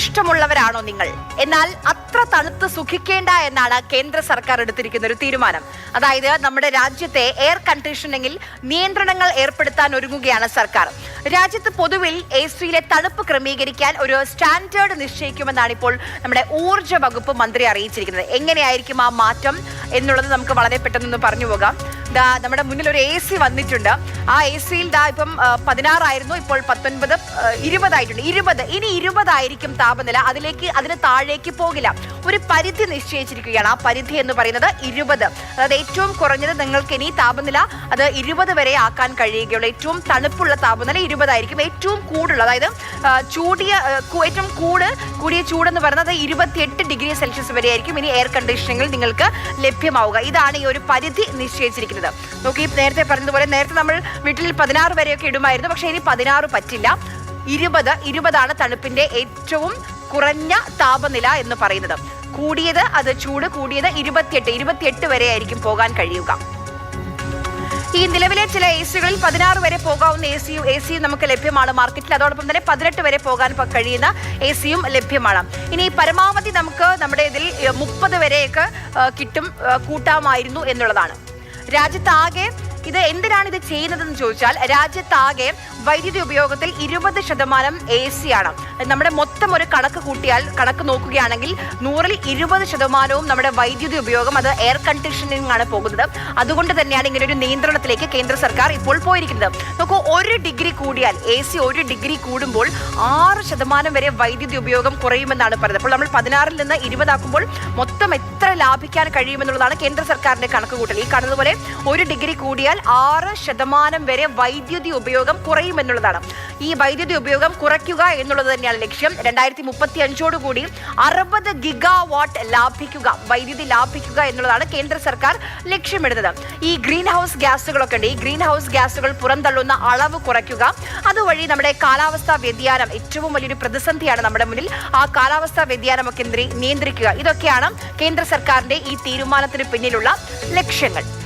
ഇഷ്ടമുള്ളവരാണോ നിങ്ങൾ? എന്നാൽ അത്ര തണുത്ത് സുഖിക്കേണ്ട എന്നാണ് കേന്ദ്ര സർക്കാർ എടുത്തിരിക്കുന്ന ഒരു തീരുമാനം. അതായത് നമ്മുടെ രാജ്യത്തെ എയർ കണ്ടീഷനിങ്ങിൽ നിയന്ത്രണങ്ങൾ ഏർപ്പെടുത്താൻ ഒരുങ്ങുകയാണ് സർക്കാർ. രാജ്യത്ത് പൊതുവിൽ എ സിയിലെ തണുപ്പ് ക്രമീകരിക്കാൻ ഒരു സ്റ്റാൻഡേർഡ് നിശ്ചയിക്കുമെന്നാണ് ഇപ്പോൾ നമ്മുടെ ഊർജ വകുപ്പ് മന്ത്രി അറിയിച്ചിരിക്കുന്നത്. എങ്ങനെയായിരിക്കും ആ മാറ്റം എന്നുള്ളത് നമുക്ക് വളരെ പെട്ടെന്ന് പറഞ്ഞു പോകാം. ദാ നമ്മുടെ മുന്നിൽ ഒരു എ സി വന്നിട്ടുണ്ട്. ആ എ സിയിൽ ദാ ഇപ്പം പതിനാറായിരുന്നു ഇപ്പോൾ പത്തൊൻപത് ഇരുപതായിട്ടുണ്ട്. ഇരുപത് ഇനി ഇരുപതായിരിക്കും താപനില. അതിലേക്ക് അതിന് താഴേക്ക് പോകില്ല. ഒരു പരിധി നിശ്ചയിച്ചിരിക്കുകയാണ്. ആ പരിധി എന്ന് പറയുന്നത് ഇരുപത്. അതായത് ഏറ്റവും കുറഞ്ഞത് നിങ്ങൾക്ക് ഇനി താപനില അത് ഇരുപത് വരെ ആക്കാൻ കഴിയുകയുള്ളൂ. ഏറ്റവും തണുപ്പുള്ള താപനില ഇരുപതായിരിക്കും. ഏറ്റവും കൂടുള്ള അതായത് ചൂടിയ ഏറ്റവും കൂട് കൂടിയ ചൂടെന്ന് പറയുന്നത് ഇരുപത്തിയെട്ട് ഡിഗ്രി സെൽഷ്യസ് വരെ ആയിരിക്കും ഇനി എയർ കണ്ടീഷനിങ്ങിൽ നിങ്ങൾക്ക് ലഭ്യമാവുക. ഇതാണ് ഈ ഒരു പരിധി നിശ്ചയിച്ചിരിക്കുന്നത്. നോക്കി നേരത്തെ പറഞ്ഞതുപോലെ നേരത്തെ നമ്മൾ വീട്ടിൽ പതിനാറ് വരെയൊക്കെ ഇടുമായിരുന്നു. പക്ഷേ ഇനി പതിനാറ് പറ്റില്ല. ഇരുപത് ഇരുപതാണ് തണുപ്പിന്റെ ഏറ്റവും കുറഞ്ഞ താപനില എന്ന് പറയുന്നത്. കൂടിയത് അത് ചൂട് കൂടിയത് ഇരുപത്തിയെട്ട് ഇരുപത്തിയെട്ട് വരെ ആയിരിക്കും പോകാൻ കഴിയുക. ഈ നിലവിലെ ചില എ സികളിൽ പതിനാറ് വരെ പോകാവുന്ന എ സിയും എ സിയും നമുക്ക് ലഭ്യമാണ് മാർക്കറ്റിൽ അതോടൊപ്പം തന്നെ പതിനെട്ട് വരെ പോകാൻ കഴിയുന്ന എ സിയും ലഭ്യമാണ്. ഇനി പരമാവധി നമുക്ക് നമ്മുടെ ഇതിൽ മുപ്പത് വരെയൊക്കെ കിട്ടും കൂട്ടാമായിരുന്നു എന്നുള്ളതാണ്. രാജ്യത്താകെ ഇത് എന്തിനാണ് ഇത് ചെയ്യുന്നതെന്ന് ചോദിച്ചാൽ രാജ്യത്താകെ വൈദ്യുതി ഉപയോഗത്തിൽ ഇരുപത് ശതമാനം എ സി ആണ്. നമ്മുടെ മൊത്തം ഒരു കണക്ക് കൂട്ടിയാൽ കണക്ക് നോക്കുകയാണെങ്കിൽ നൂറിൽ ഇരുപത് ശതമാനവും നമ്മുടെ വൈദ്യുതി ഉപയോഗം അത് എയർ കണ്ടീഷനിങ് ആണ് പോകുന്നത്. അതുകൊണ്ട് തന്നെയാണ് ഇങ്ങനെ ഒരു നിയന്ത്രണത്തിലേക്ക് കേന്ദ്ര സർക്കാർ ഇപ്പോൾ പോയിരിക്കുന്നത്. നോക്കൂ ഒരു ഡിഗ്രി കൂടിയാൽ എ സി ഒരു ഡിഗ്രി കൂടുമ്പോൾ ആറ് ശതമാനം വരെ വൈദ്യുതി ഉപയോഗം കുറയുമെന്നാണ് പറയുന്നത് അപ്പോൾ നമ്മൾ പതിനാറിൽ നിന്ന് ഇരുപതാക്കുമ്പോൾ മൊത്തം എത്ര ലാഭിക്കാൻ കഴിയുമെന്നുള്ളതാണ് കേന്ദ്ര സർക്കാരിന്റെ കണക്ക് കൂട്ടൽ. ഈ കാണുന്നതുപോലെ ഒരു ഡിഗ്രി കൂടിയാൽ ആറ് ശതമാനം വരെ വൈദ്യുതി ഉപയോഗം കുറയുമെന്നുള്ളതാണ് ഈ വൈദ്യുതി ഉപയോഗം കുറയ്ക്കുക എന്നുള്ളത് തന്നെയാണ് ലക്ഷ്യം. രണ്ടായിരത്തി മുപ്പത്തി അഞ്ചോടുകൂടി അറുപത് ഗിഗാ വാട്ട് ലാഭിക്കുക വൈദ്യുതി ലാഭിക്കുക എന്നുള്ളതാണ് കേന്ദ്ര സർക്കാർ ലക്ഷ്യമിടുന്നത്. ഈ ഗ്രീൻ ഹൗസ് ഗ്യാസുകളൊക്കെ ഉണ്ട്. ഈ ഗ്രീൻ ഹൗസ് ഗ്യാസുകൾ പുറന്തള്ളുന്ന അളവ് കുറയ്ക്കുക. അതുവഴി നമ്മുടെ കാലാവസ്ഥാ വ്യതിയാനം ഏറ്റവും വലിയൊരു പ്രതിസന്ധിയാണ് നമ്മുടെ മുന്നിൽ. ആ കാലാവസ്ഥാ വ്യതിയാനമൊക്കെ നിയന്ത്രിക്കുക. ഇതൊക്കെയാണ് കേന്ദ്ര സർക്കാരിന്റെ ഈ തീരുമാനത്തിന് പിന്നിലുള്ള ലക്ഷ്യങ്ങൾ.